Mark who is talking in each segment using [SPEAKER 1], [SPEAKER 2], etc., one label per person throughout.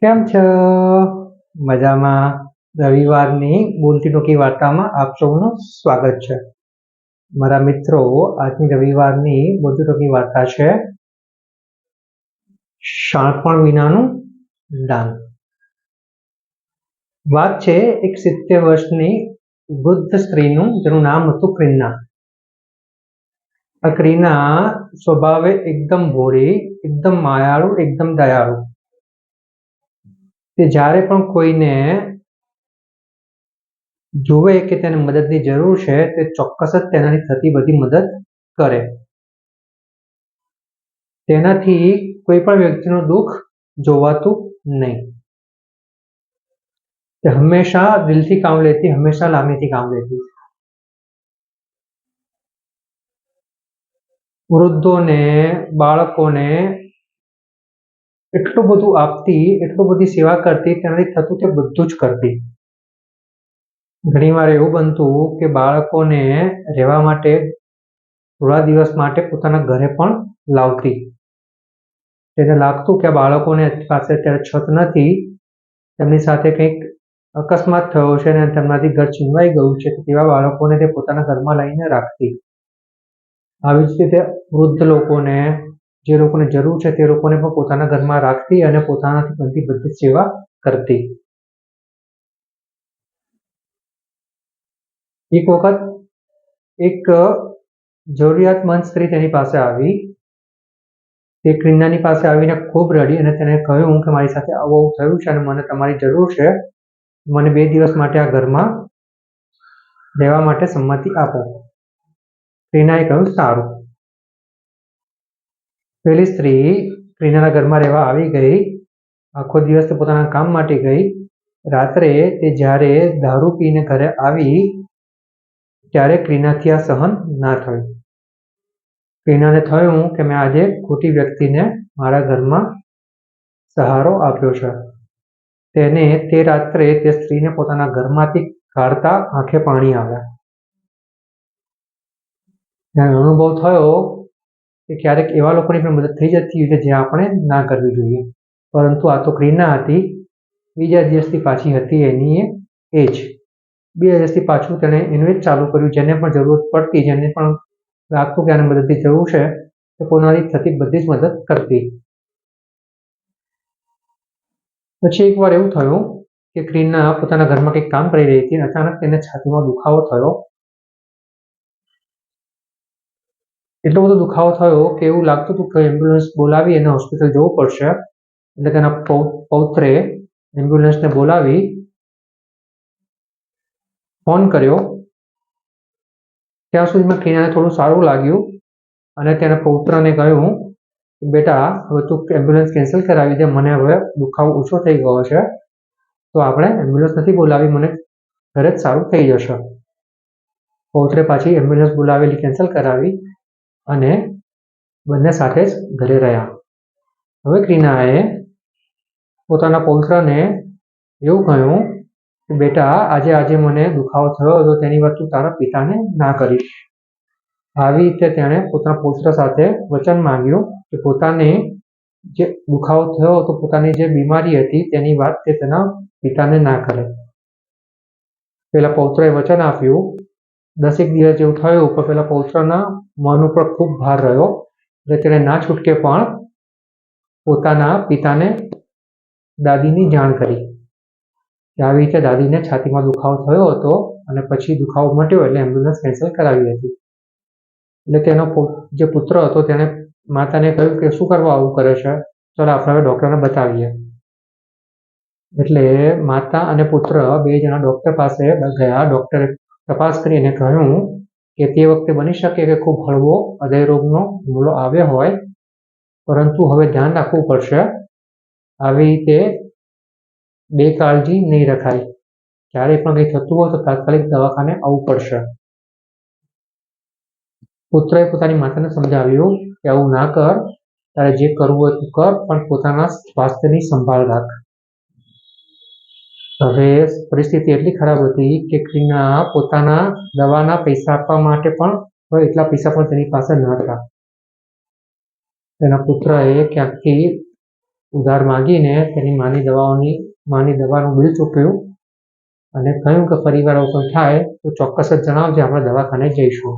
[SPEAKER 1] કેમ છો? મજામાં. રવિવારની બોલતી ટોકી વાર્તામાં આપ સૌનું સ્વાગત છે. મારા મિત્રો, આજની રવિવારની બોલતી ટોકી વાર્તા છે, શાણપણ વિનાનું દાન. વાત છે એક સિત્તેર વર્ષની વૃદ્ધ સ્ત્રીનું, જેનું નામ હતું ક્રિન્ના. આ ક્રિના સ્વભાવે એકદમ ભોળી, એકદમ માયાળુ, એકદમ દયાળુ. તે જ્યારે પણ કોઈને જુએ કે તેને મદદની જરૂર છે, તે ચોક્કસ જ તેનાથી થતી બધી મદદ કરે. તેનાથી કોઈ પણ વ્યક્તિનું દુઃખ જોવાતું નહીં. તે હંમેશા દિલથી કામ લેતી, હંમેશા લાગણીથી કામ લેતી. વૃદ્ધોને, બાળકોને એટલું બધું આપતી, એટલું બધી સેવા કરતી, તેનાથી થતું તે બધું જ કરતી. ઘણીવાર એવું બનતું કે બાળકોને રહેવા માટે, થોડા દિવસ માટે પોતાના ઘરે પણ લાવતી. તેને લાગતું કે આ બાળકોને પાસે અત્યારે છત નથી, તેમની સાથે કંઈક અકસ્માત થયો છે અને તેમનાથી ઘર છીનવાઈ ગયું છે, તેવા બાળકોને તે પોતાના ઘરમાં લઈને રાખતી. આવી જ રીતે વૃદ્ધ લોકોને જે લોકોને જરૂર છે તે લોકોને પણ પોતાના ઘરમાં રાખતી અને પોતાનાથી બનતી બધી સેવા કરતી. એક વખત એક જરૂરિયાતમંદ સ્ત્રી તેની પાસે આવી. તે ક્રિન્નાની પાસે આવીને ખૂબ રડી અને તેને કહ્યું કે મારી સાથે આવું આવું થયું છે અને મને તમારી જરૂર છે. મને બે દિવસ માટે આ ઘરમાં રહેવા માટે સંમતિ આપો. ક્રિનાએ કહ્યું, સારું. પેલી સ્ત્રી ક્રિનાના ઘરમાં રહેવા આવી ગઈ. આખો દિવસ પોતાના કામ માટે ગઈ. રાત્રે તે જ્યારે દારૂ પીને ઘરે આવી, ત્યારે ક્રિનાથી આ સહન ના થયું. ક્રિનાને થયું કે મેં આજે ખોટી વ્યક્તિને મારા ઘરમાં સહારો આપ્યો છે. તેને તે રાત્રે તે સ્ત્રીને પોતાના ઘરમાંથી કાઢતા આંખે પાણી આવ્યા. અનુભવ થયો કે ક્યારેક એવા લોકોની પણ મદદ થઈ જતી હોય છે જે આપણે ના કરવી જોઈએ. પરંતુ આ તો ક્રિના હતી. બીજા દિવસથી પાછી હતી એની એ જ બે દિવસથી પાછું તેણે એનું જ ચાલુ કર્યું. જેને પણ જરૂરત પડતી, જેને પણ લાગતું કે આને મદદની જરૂર છે, તે કોનાથી થતી બધી જ મદદ કરતી. પછી એકવાર એવું થયું કે ક્રીના પોતાના ઘરમાં કંઈક કામ કરી રહી હતી અને અચાનક તેને છાતીમાં દુખાવો થયો. એટલો બધો દુખાવો થયો કે એવું લાગતું હતું કે એમ્બ્યુલન્સ બોલાવી એને હોસ્પિટલ જવું પડશે. એટલે તેના પૌત્રે એમ્બ્યુલન્સને બોલાવી, ફોન કર્યો. ત્યાં સુધીમાં કિનાને થોડું સારું લાગ્યું અને તેના પૌત્રને કહ્યું કે, બેટા, હવે તું એમ્બ્યુલન્સ કેન્સલ કરાવી દે, મને હવે દુખાવો ઓછો થઈ ગયો છે. તો આપણે એમ્બ્યુલન્સ નથી બોલાવી, મને ઘરે જ સારું થઈ જશે. પૌત્રે પાછી એમ્બ્યુલન્સ બોલાવેલી કેન્સલ કરાવી. અને બંને સાથે જ ઘરે રહ્યા. હવે ક્રિનાએ પોતાના પૌત્રને એવું કહ્યું કે, બેટા, આજે આજે મને દુખાવો થયો હતો, તેની વાત તું તારા પિતાને ના કરીશ આવી રીતે તેણે પોતાના પૌત્ર સાથે વચન માંગ્યું કે પોતાને જે દુખાવો થયો હતો, પોતાની જે બીમારી હતી, તેની વાત તે તેના પિતાને ના કરે. પેલા પૌત્રએ વચન આપ્યું દસેક દિવસ જેવું થયું પણ પેલા પૌત્રના મન ઉપર ખૂબ ભાર રહ્યો એટલે તેણે ના છૂટકે પણ પોતાના પિતાને દાદીની જાણ કરી આવી રીતે દાદીને છાતીમાં દુખાવો થયો હતો અને પછી દુખાવો મટ્યો એટલે એમ્બ્યુલન્સ કેન્સલ કરાવી હતી. એટલે તેનો જે પુત્ર હતો તેણે માતાને કહ્યું કે શું કરવા આવું કરે છે? ચાલો આપણે હવે ડૉક્ટરને બતાવીએ. એટલે માતા અને પુત્ર બે જણા ડૉક્ટર પાસે ગયા ડૉક્ટરે તપાસ કરીને કહ્યું કે તે વખતે બની શકે કે ખૂબ હળવો હૃદય રોગનો હુમલો આવ્યો હોય, પરંતુ હવે ધ્યાન રાખવું પડશે. આવી રીતે બેકાળજી નહીં રખાય. ક્યારેય પણ કંઈ થતું હોય તો તાત્કાલિક દવાખાને આવવું પડશે. પુત્રએ પોતાની માતાને સમજાવ્યું કે આવું ના કર. તારે જે કરવું હોય તું કર, પણ પોતાના સ્વાસ્થ્યની સંભાળ રાખ. હવે પરિસ્થિતિ એટલી ખરાબ હતી કે ક્રીના પોતાના દવાના પૈસા આપવા માટે પણ એટલા પૈસા પણ તેની પાસે ન હતા. તેના પુત્રએ ક્યાંકથી ઉધાર માંગીને તેની માની દવાઓની, માની દવાનું બિલ ચૂકવ્યું અને કહ્યું કે ફરીવાર આવું થાય તો ચોક્કસ જ જણાવજે, આપણે દવાખાને જઈશું.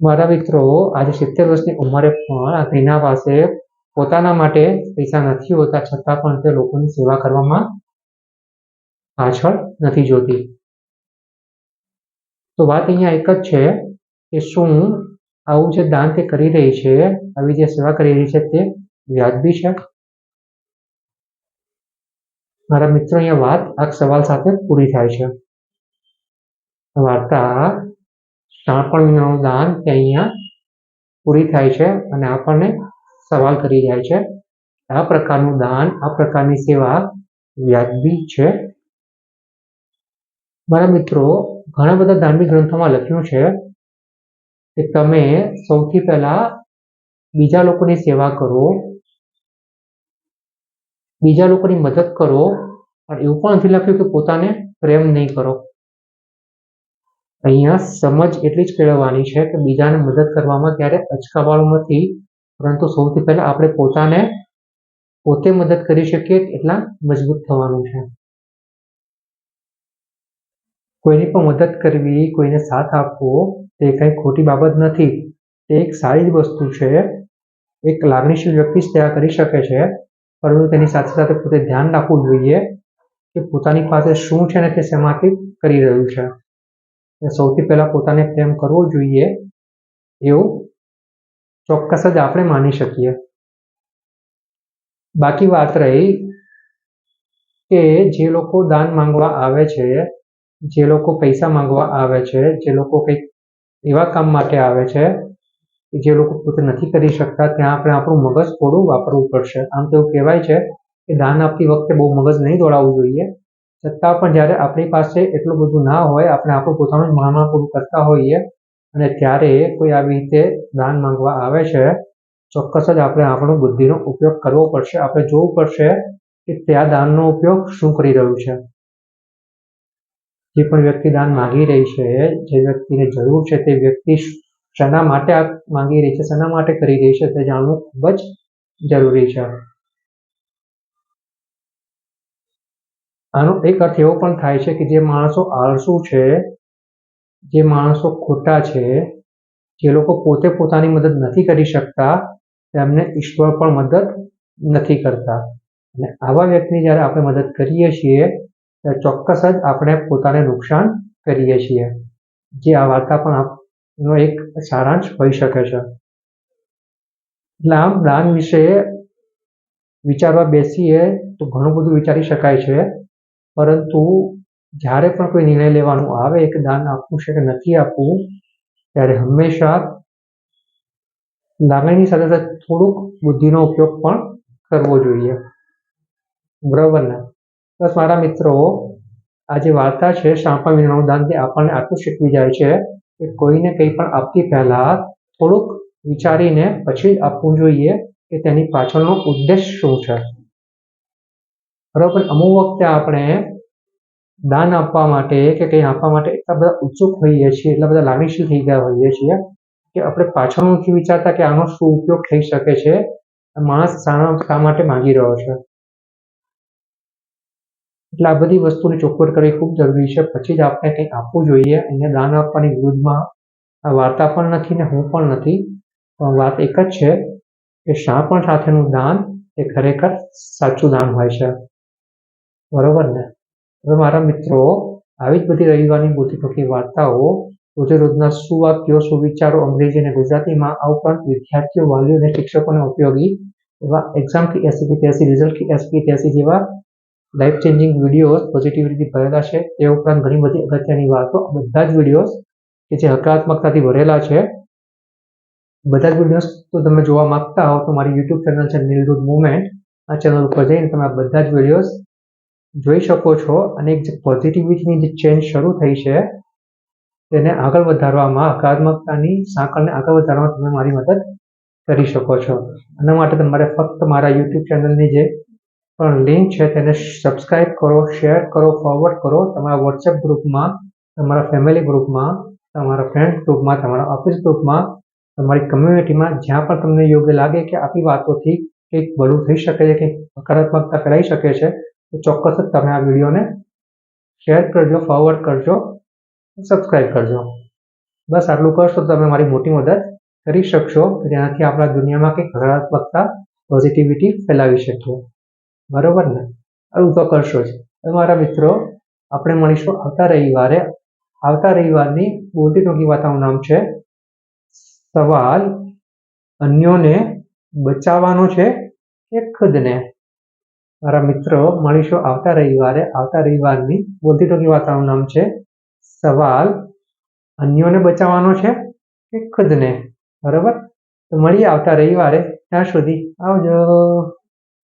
[SPEAKER 1] મારા મિત્રો, આજે સિત્તેર વર્ષની ઉંમરે પણ આ ઘીના પાસે પોતાના માટે પૈસા નથી હોતા, છતાં પણ તે લોકોની સેવા કરવામાં પાછળ નથી જોતી. તો વાત અહીંયા એક જ છે કે શું આવું જે દાન તે કરી રહી છે, આવી જે સેવા કરી રહી છે, તે વ્યાજબી છે? મારા મિત્રો, અહીંયા વાત, આ સવાલ સાથે પૂરી થાય છે. વાર્તા શાણપણ વિનાનું દાન તે અહીંયા પૂરી થાય છે અને આપણને સવાલ કરી જાય છે. આ પ્રકારનું દાન, આ પ્રકારની સેવા વ્યાજબી છે. મારા મિત્રો, ઘણા બધા ધાર્મિક ગ્રંથોમાં લખ્યું છે કે તમે સૌથી પહેલા બીજા લોકોની સેવા કરો, બીજા લોકોની મદદ કરો, પણ એવું પણ નથી લખ્યું કે પોતાને પ્રેમ નહીં કરો. અહીંયા સમજ એટલી જ કેળવવાની છે કે બીજાને મદદ કરવામાં ક્યારે અચકાવાળું નથી. પરંતુ સૌથી પહેલા આપણે પોતાને પોતે મદદ કરી શકીએ એટલા મજબૂત થવાનું છે. કોઈની પણ મદદ કરવી, કોઈને સાથ આપવો, તે કંઈ ખોટી બાબત નથી. તે એક સારી જ વસ્તુ છે. એક લાગણીશીલ વ્યક્તિ જ ત્યાં કરી શકે છે. પરંતુ તેની સાથે સાથે પોતે ધ્યાન રાખવું જોઈએ કે પોતાની પાસે શું છે ને તે શેમાંથી કરી રહ્યું છે. સૌથી પહેલાં પોતાને પ્રેમ કરવો જોઈએ. એવું ચોક્કસ જ આપણે માની શકીએ. બાકી વાત રહી કે જે લોકો દાન માંગવા આવે છે, જે લોકો પૈસા માંગવા આવે છે, જે લોકો કંઈક એવા કામ માટે આવે છે જે લોકો પોતે નથી કરી શકતા, ત્યાં આપણે આપણું મગજ થોડું વાપરવું પડશે. આમ તો એવું કહેવાય છે કે દાન આપતી વખતે બહુ મગજ નહીં દોડાવવું જોઈએ. છતાં પણ જ્યારે આપણી પાસે એટલું બધું ના હોય, આપણે આપણું પોતાનું જ મહામાં પૂરું કરતા હોઈએ અને ત્યારે કોઈ આવી રીતે દાન માંગવા આવે છે, ચોક્કસ જ આપણે આપણો બુદ્ધિનો ઉપયોગ કરવો પડશે. આપણે જોવું પડશે કે ત્યાં દાનનો ઉપયોગ શું કરી રહ્યું છે. જે પણ વ્યક્તિ દાન માંગી રહી છે, જે વ્યક્તિને જરૂર છે તે વ્યક્તિ શેના માટે માંગી રહી છે, શેના માટે કરી રહી છે તે જાણવું ખૂબ જ જરૂરી છે. આનો એક અર્થ એવો પણ થાય છે કે જે માણસો આળસુ છે જે માણસો ખોટા છે, જે લોકો પોતે પોતાની મદદ નથી કરી શકતા, તેમને ઈશ્વર પણ મદદ નથી કરતા. અને આવા વ્યક્તિની જ્યારે આપણે મદદ કરીએ છીએ ત્યારે ચોક્કસ જ આપણે પોતાને નુકસાન કરીએ છીએ. જે આ વાર્તા પણ આપનો એક સારાંશ હોઈ શકે છે. એટલે આમ દાન વિશે વિચારવા બેસીએ તો ઘણું બધું વિચારી શકાય છે, પરંતુ જ્યારે પણ કોઈ નિર્ણય લેવાનું આવે કે દાન આપવું છે કે નથી આપવું, ત્યારે હંમેશા લાગણીની સાથે સાથે થોડુંક બુદ્ધિનો ઉપયોગ પણ કરવો જોઈએ. બરાબર ને બસ મારા મિત્રો, આ જે વાર્તા છે શાંપા વિનાનું દાન તે આપણને આટલું શીખવી જાય છે કે કોઈને કંઈ પણ આપતી પહેલાં થોડુંક વિચારીને પછી જ આપવું જોઈએ કે તેની પાછળનો ઉદ્દેશ શું છે. બરાબર? અમુક વખતે આપણે દાન આપવા માટે કે કંઈ આપવા માટે એટલા બધા ઉત્સુક હોઈએ છીએ, એટલા બધા લાગણીશીલ થઈ ગયા હોઈએ છીએ કે આપણે પાછળ નથી વિચારતા કે આનો શું ઉપયોગ થઈ શકે છે, માણસ શાના શા માટે માંગી રહ્યો છે. એટલે આ બધી વસ્તુની ચોખવટ કરવી ખૂબ જરૂરી છે. પછી જ આપણે કંઈક આપવું જોઈએ. અહીંયા દાન આપવાની વિરુદ્ધમાં વાર્તા પણ નથી ને હું પણ નથી. પણ વાત એક જ છે કે શાણપણ સાથેનું દાન એ ખરેખર સાચું દાન હોય છે. બરોબર ને? હવે મારા મિત્રો, આવી જ બધી રવિવારની ટૂંકી વાર્તાઓ રોજે રોજના સુવાક્યો, સુવિચારો અંગ્રેજી અને ગુજરાતીમાં આ ઉપરાંત વિદ્યાર્થીઓ, વાલીઓ અને શિક્ષકોને ઉપયોગી એવા એક્ઝામ કી એસી ત્યાસી રિઝલ્ટ કે એસપી ત્યાસી જેવા લાઈફ ચેન્જિંગ વિડીયોઝ પોઝિટિવિટી ભરેલા છે. તે ઉપરાંત ઘણી બધી અગત્યની વાતો. બધા જ વિડીયોઝ કે જે હકારાત્મકતાથી ભરેલા છે. બધા જ વિડીયોઝ તો તમે જોવા માંગતા હો તો મારી યુટ્યુબ ચેનલ છે નીલરૂદ મુવમેન્ટ આ ચેનલ ઉપર જઈને તમે આ બધા જ વિડીયોઝ જોઈ શકો છો અને એક જે પોઝિટિવિટીની જે ચેન્જ શરૂ થઈ છે, તેને આગળ વધારવામાં, હકારાત્મકતાની સાંકળને આગળ વધારવામાં તમે મારી મદદ કરી શકો છો. આના માટે તમારે ફક્ત મારા યુટ્યુબ ચેનલની જે પણ લિંક છે, તેને સબસ્ક્રાઇબ કરો શેર કરો ફોરવર્ડ કરો. તમારા વોટ્સએપ ગ્રુપમાં તમારા ફેમિલી ગ્રુપમાં તમારા ફ્રેન્ડ ગ્રુપમાં તમારા ઓફિસ ગ્રુપમાં તમારી કમ્યુનિટીમાં જ્યાં પણ તમને યોગ્ય લાગે કે આપણી વાતોથી કંઈક ભલું થઈ શકે છે, કંઈક હકારાત્મકતા ફેલાઈ શકે છે તો ચોક્કસ જ તમે આ વિડીયોને શેર કરજો ફોરવર્ડ કરજો સબસ્ક્રાઈબ કરજો. બસ આટલું કરશો તો તમે મારી મોટી મદદ કરી શકશો જેનાથી આપણા દુનિયામાં કંઈક હકારાત્મકતા પોઝિટિવિટી ફેલાવી શકીએ. બરોબર ને? આવું તો કરશો જ. મારા મિત્રો, આપણે મળીશું આવતા રવિવારે. આવતા રવિવારની બોલતી ટૂંકી વાતાનું નામ છે સવાલ અન્યોને બચાવવાનો છે કે ખુદને? મારા મિત્રો મળીશું આવતા રવિવારે, આવતા રવિવારની બોલતી ટોકી વાતાનું નામ છે સવાલ. અન્યોને બચાવવાનો છે કે ખુદને? બરોબર? તો મળીએ આવતા રવિવારે. ત્યાં સુધી આવજો.